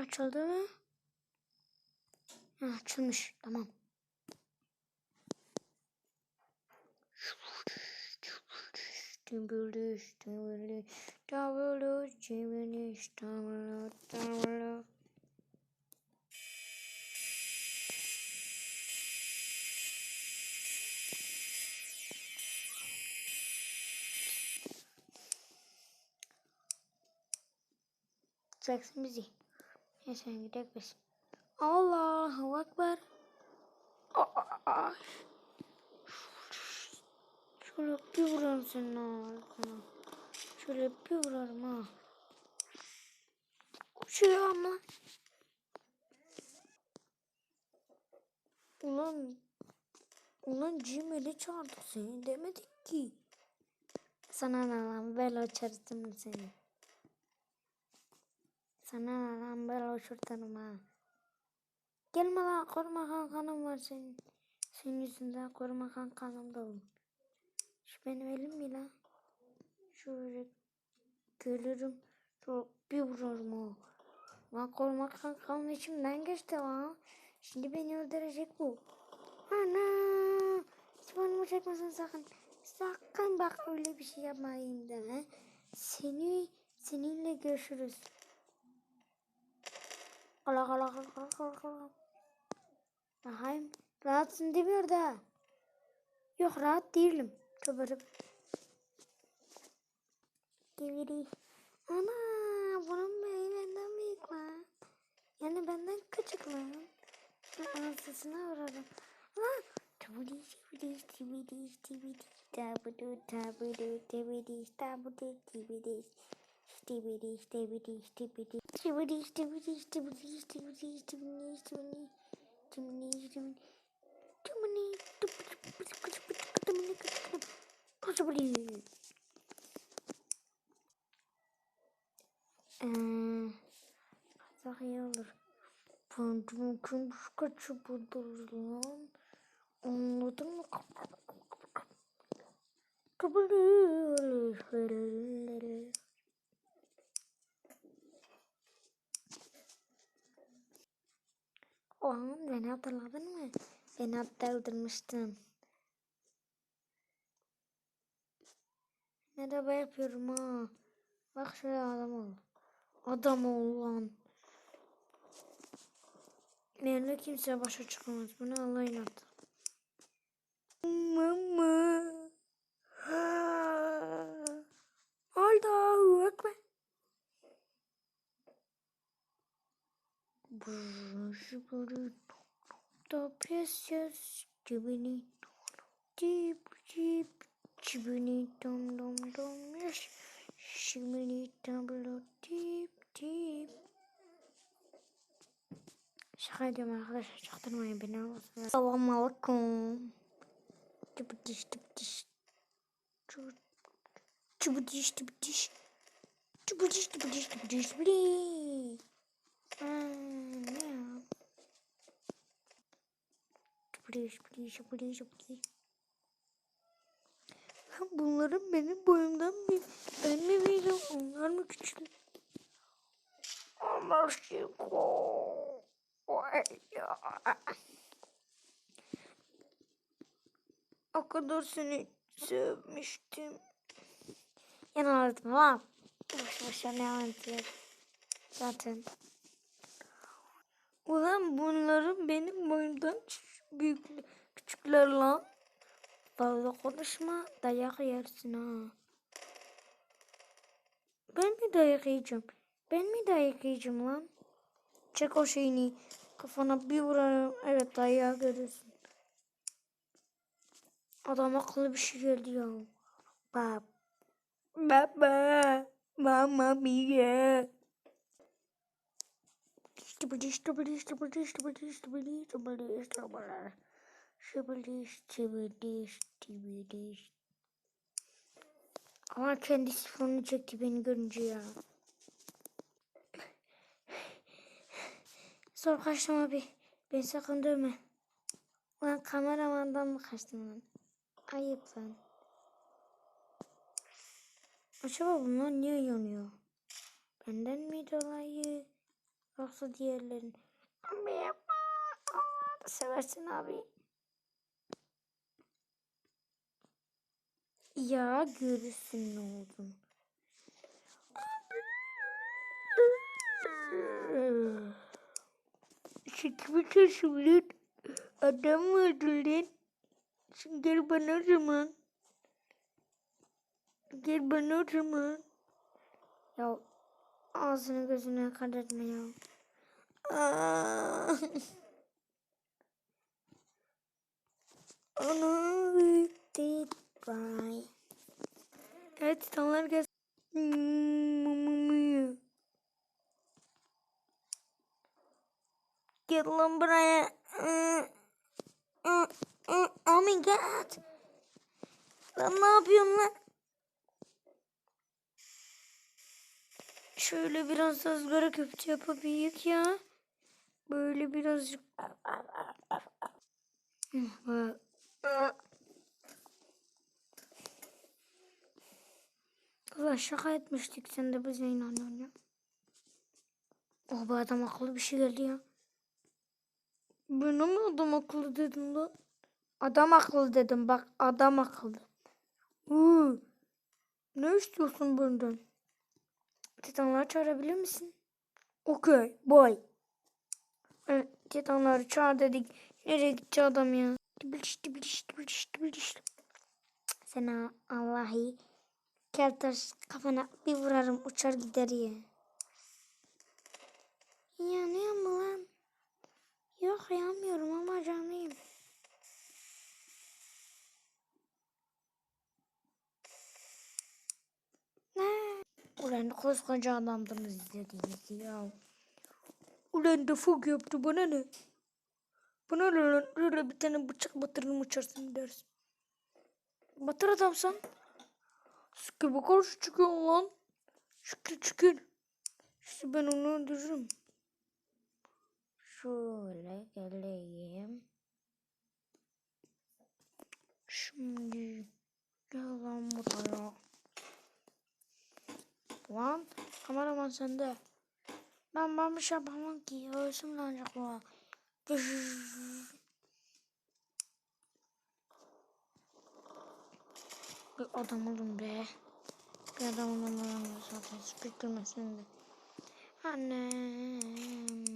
Açıldı mı? Ha, açılmış. Tamam. Dümbüldüş, dümbüldüş, davuluş, ciminiş, davuluş, davuluş. Jackson bizi. Sen gidelim biz. Allahu. Aa! Şöyle bir vurarım senin arkana. Şöyle bir vurarım ha. Uçuyor ama. Ulan Ulan Cimel'i çağırdı seni demedik ki. Sana ne lan böyle çağırdım seni. Sana lan böyle uçurtırım ha. Gelme lan koruma kankanım var senin. Senin yüzünden koruma kankanım da olur. Şu benim elim mi lan? Şöyle görürüm. Şöyle bir vururum o. Lan koruma kankanım içimden geçti lan. Şimdi beni öldürecek bu. Ana! Sıvanımı çekmesin sakın. Sakın bak öyle bir şey yapmayayım deme. Seni, seninle görüşürüz. Kala kala kala kala kala. Bakayım. Rahatsın demiyor da. Yok rahat değilim. Tövbe. Geviri. Ana bunun beyi benden büyük lan. Yani benden küçük lan. Anasını vurarım. Lan. Tabudi tabudi tabudi tabudi tabudu tabudu tabudi tabudu tabudi Stibidi, stibidi, stibidi. Stibidi, stibidi, stibidi, stibidi, stibidi, stibidi. Stibidi, stibidi. Stibidi, stibidi, stibidi, stibidi. Eee, çok iyi olur. Pantolon kim kaçı bulur lan? Anladın mı? Kabul. Hatırladın mı? Beni hatta öldürmüştün. Merhaba yapıyorum ha. Bak şöyle adam ol. Adam ol lan. Benimle kimse başa çıkamaz. Bunu Allah inattı. Mama. Allahu Ekber. Brrrr, the precious Jibini Jib Jib Jibini Dum Dum Dum Yes Jibini Dum Dip Dip Şaka ediyorum arkadaşlar çaktırmayın beni anlasınlar. Selamun Aleyküm. Çıbıdış çıbıdış. Çıbıdış çıbıdış. Çıbıdış çıbıdış çıbıdış çıbıdış. Hmm. Please, please, please, please. Bunların benim boyumdan bir ben mi büyüdüm onlar mı küçük? Mexico. O kadar seni sevmiştim. Yanıldım lan. Boş boş ne anlatıyor. Zaten. Ulan bunların benim boyumdan büyük küçükler lan. Fazla konuşma dayak yersin ha. Ben mi dayak yiyeceğim? Ben mi dayak yiyeceğim lan? Çek o şeyini. Kafana bir vurarım. Evet dayağı görürsün. Adam akıllı bir şey geldi ya. Bab. Baba. Mama mia. Stibidi stibidi stibidi stibidi stibidi. Stibidi stibidi stibidi. Ama kendi sifonunu çekti beni görünce ya. Zor kaçtım abi. Beni sakın dövme. Lan kameramandan mı kaçtın lan? Ayıp lan. Acaba bunlar niye yanıyor? Benden mi dolayı? Yoksa diğerlerin. Abi yapma. Allah seversin abi. Ya görürsün ne oldun. Şekimi taşımın. Adam mı öldürdün? Şimdi gel bana o zaman. Gel bana o zaman. Ya ağzını gözünü kapatma ya. Onu bitti. Bye. Evet tamamlar gel. Gel lan buraya. Oh my god. Lan ne yapıyorsun lan? Şöyle biraz ızgara köfte yapabilecek ya. Böyle birazcık. Ulan şaka etmiştik sen de bize inanıyorsun ya. Oh bu adam akıllı bir şey geldi ya. Bana mı adam akıllı dedin lan? Adam akıllı dedim bak adam akıllı. Uuu. Ne istiyorsun benden? Titanları çağırabilir misin? Okey boy. Evet, Titanları çağır dedik. Nereye gitti adam ya? Tıbılış tıbılış tıbılış tıbılış. Sana Allah'ı keltaş kafana bir vurarım uçar gider ya. Yanıyor mu lan? Yok yanmıyorum ama canlıyım. Ne? Ulan koskoca adamdınız dediniz ya. Ulan da fok yaptı bana ne? Bana ne lan? Öyle bir tane bıçak batırın uçarsın dersin. Batır adamsan. Sıkı bu karşı çıkıyor lan. Şükür şükür. İşte ben onu öldürürüm. Şöyle geleyim. Şimdi gel lan buraya. Lan kameraman sende. Ben ben bir şey yapamam ki. Ölsün lan acaba. Bir adam olun be. Bir adam olun zaten. Spiktirmesin de. Annem.